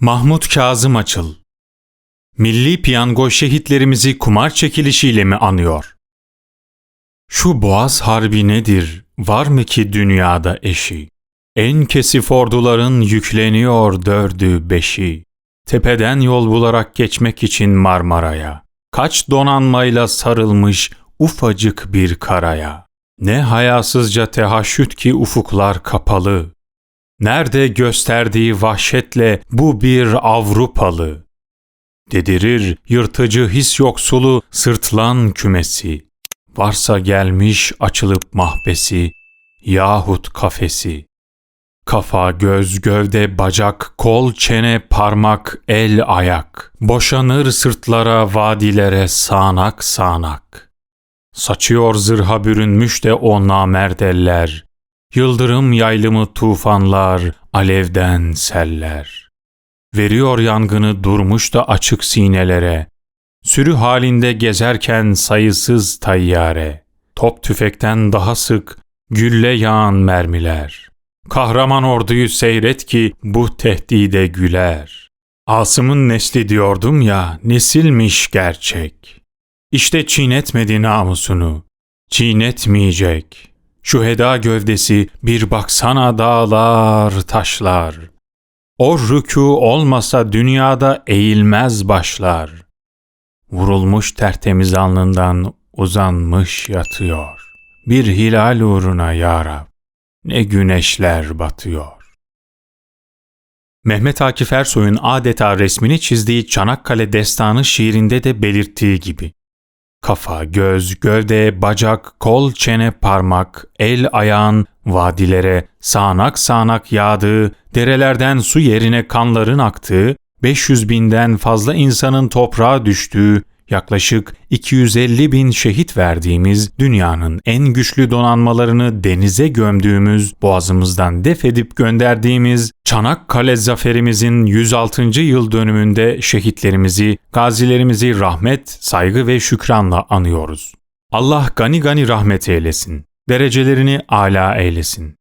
Mahmut Kazım Açıl Milli Piyango şehitlerimizi kumar çekilişiyle mi anıyor? Şu Boğaz Harbi nedir? Var mı ki dünyada eşi? En kesif orduların yükleniyor dördü beşi. Tepeden yol bularak geçmek için Marmara'ya. Kaç donanmayla sarılmış ufacık bir karaya. Ne hayasızca tehaşüt ki ufuklar kapalı. Nerede gösterdiği vahşetle bu bir Avrupalı. Dedirir yırtıcı his yoksulu sırtlan kümesi. Varsa gelmiş açılıp mahbesi yahut kafesi. Kafa, göz, gövde, bacak, kol, çene, parmak, el, ayak. Boşanır sırtlara, vadilere sağanak sağanak. Saçıyor zırha bürünmüş de o namerdeller. Yıldırım yaylımı tufanlar, alevden seller. Veriyor yangını durmuş da açık sinelere. Sürü halinde gezerken sayısız tayyare. Top tüfekten daha sık, gülle yağan mermiler. Kahraman orduyu seyret ki bu tehdide güler. Asım'ın nesli diyordum ya, nesilmiş gerçek. İşte çiğnetmedi namusunu, çiğnetmeyecek. Şu heda gövdesi bir baksana dağlar, taşlar. O rükû olmasa dünyada eğilmez başlar. Vurulmuş tertemiz alnından uzanmış yatıyor. Bir hilal uğruna ya Rab, ne güneşler batıyor. Mehmet Akif Ersoy'un adeta resmini çizdiği Çanakkale Destanı şiirinde de belirttiği gibi. Kafa, göz, gövde, bacak, kol, çene, parmak, el, ayağın vadilere sağanak sağanak yağdığı, derelerden su yerine kanların aktığı, 500 binden fazla insanın toprağa düştüğü, yaklaşık 250 bin şehit verdiğimiz dünyanın en güçlü donanmalarını denize gömdüğümüz, boğazımızdan def edip gönderdiğimiz Çanakkale zaferimizin 106. yıl dönümünde şehitlerimizi, gazilerimizi rahmet, saygı ve şükranla anıyoruz. Allah gani gani rahmet eylesin. Derecelerini âlâ eylesin.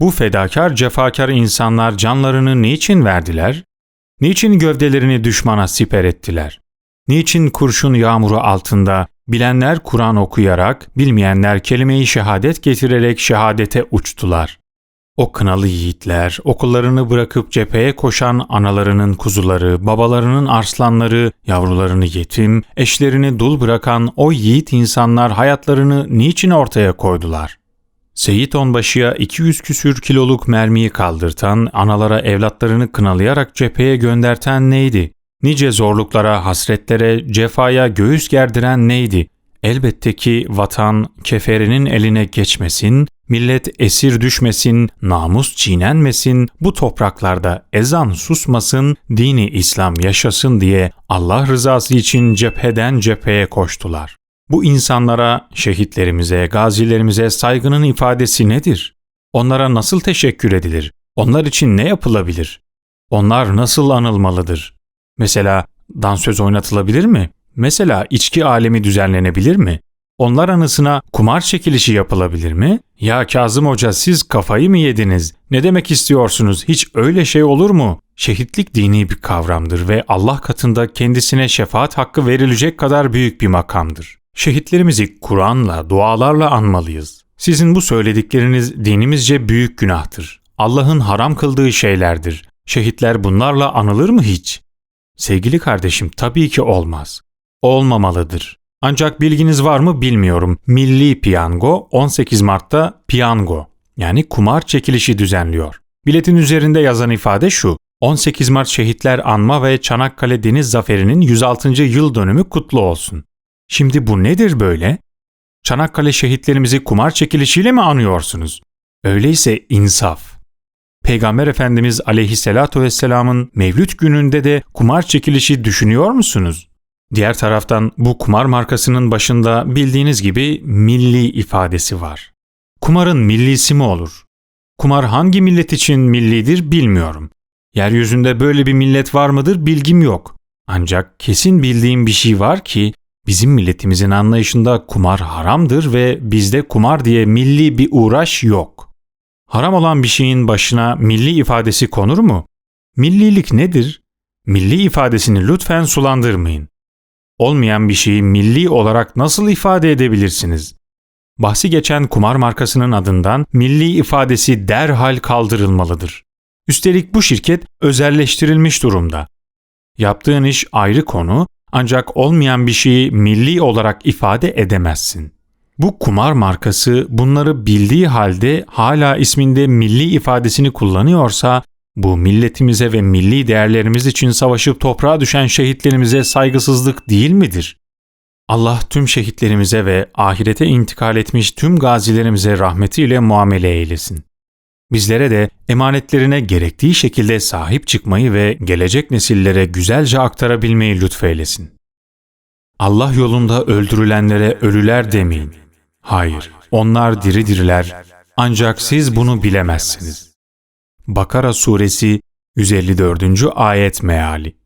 Bu fedakar cefakar insanlar canlarını niçin verdiler? Niçin gövdelerini düşmana siper ettiler? Niçin kurşun yağmuru altında bilenler Kur'an okuyarak, bilmeyenler kelime-i şehadet getirerek şehadete uçtular? O kınalı yiğitler, okullarını bırakıp cepheye koşan analarının kuzuları, babalarının arslanları, yavrularını yetim, eşlerini dul bırakan o yiğit insanlar hayatlarını niçin ortaya koydular? Seyit Onbaşı'ya 200 küsür kiloluk mermiyi kaldırtan, analara evlatlarını kınalayarak cepheye gönderten neydi? Nice zorluklara, hasretlere, cefaya göğüs gerdiren neydi? Elbette ki vatan keferinin eline geçmesin, millet esir düşmesin, namus çiğnenmesin, bu topraklarda ezan susmasın, dini İslam yaşasın diye Allah rızası için cepheden cepheye koştular. Bu insanlara, şehitlerimize, gazilerimize saygının ifadesi nedir? Onlara nasıl teşekkür edilir? Onlar için ne yapılabilir? Onlar nasıl anılmalıdır? Mesela dansöz oynatılabilir mi? Mesela içki alemi düzenlenebilir mi? Onlar anısına kumar çekilişi yapılabilir mi? Ya Kazım Hoca siz kafayı mı yediniz? Ne demek istiyorsunuz? Hiç öyle şey olur mu? Şehitlik dini bir kavramdır ve Allah katında kendisine şefaat hakkı verilecek kadar büyük bir makamdır. Şehitlerimizi Kur'an'la, dualarla anmalıyız. Sizin bu söyledikleriniz dinimizce büyük günahtır. Allah'ın haram kıldığı şeylerdir. Şehitler bunlarla anılır mı hiç? Sevgili kardeşim tabii ki olmaz. Olmamalıdır. Ancak bilginiz var mı bilmiyorum. Milli Piyango 18 Mart'ta piyango yani kumar çekilişi düzenliyor. Biletin üzerinde yazan ifade şu. 18 Mart Şehitler Anma ve Çanakkale Deniz Zaferi'nin 106. yıl dönümü kutlu olsun. Şimdi bu nedir böyle? Çanakkale şehitlerimizi kumar çekilişiyle mi anıyorsunuz? Öyleyse insaf. Peygamber Efendimiz aleyhissalatu vesselamın mevlüt gününde de kumar çekilişi düşünüyor musunuz? Diğer taraftan bu kumar markasının başında bildiğiniz gibi milli ifadesi var. Kumarın millisi mi olur? Kumar hangi millet için millidir bilmiyorum. Yeryüzünde böyle bir millet var mıdır bilgim yok. Ancak kesin bildiğim bir şey var ki bizim milletimizin anlayışında kumar haramdır ve bizde kumar diye milli bir uğraş yok. Haram olan bir şeyin başına milli ifadesi konur mu? Millilik nedir? Milli ifadesini lütfen sulandırmayın. Olmayan bir şeyi milli olarak nasıl ifade edebilirsiniz? Bahsi geçen kumar markasının adından milli ifadesi derhal kaldırılmalıdır. Üstelik bu şirket özelleştirilmiş durumda. Yaptığın iş ayrı konu ancak olmayan bir şeyi milli olarak ifade edemezsin. Bu kumar markası bunları bildiği halde hala isminde milli ifadesini kullanıyorsa bu milletimize ve milli değerlerimiz için savaşıp toprağa düşen şehitlerimize saygısızlık değil midir? Allah tüm şehitlerimize ve ahirete intikal etmiş tüm gazilerimize rahmetiyle muamele eylesin. Bizlere de emanetlerine gerektiği şekilde sahip çıkmayı ve gelecek nesillere güzelce aktarabilmeyi lütfeylesin. Allah yolunda öldürülenlere ölüler demeyin. Hayır, onlar diri diriler ancak siz bunu bilemezsiniz. Bakara Suresi 154. Ayet Meali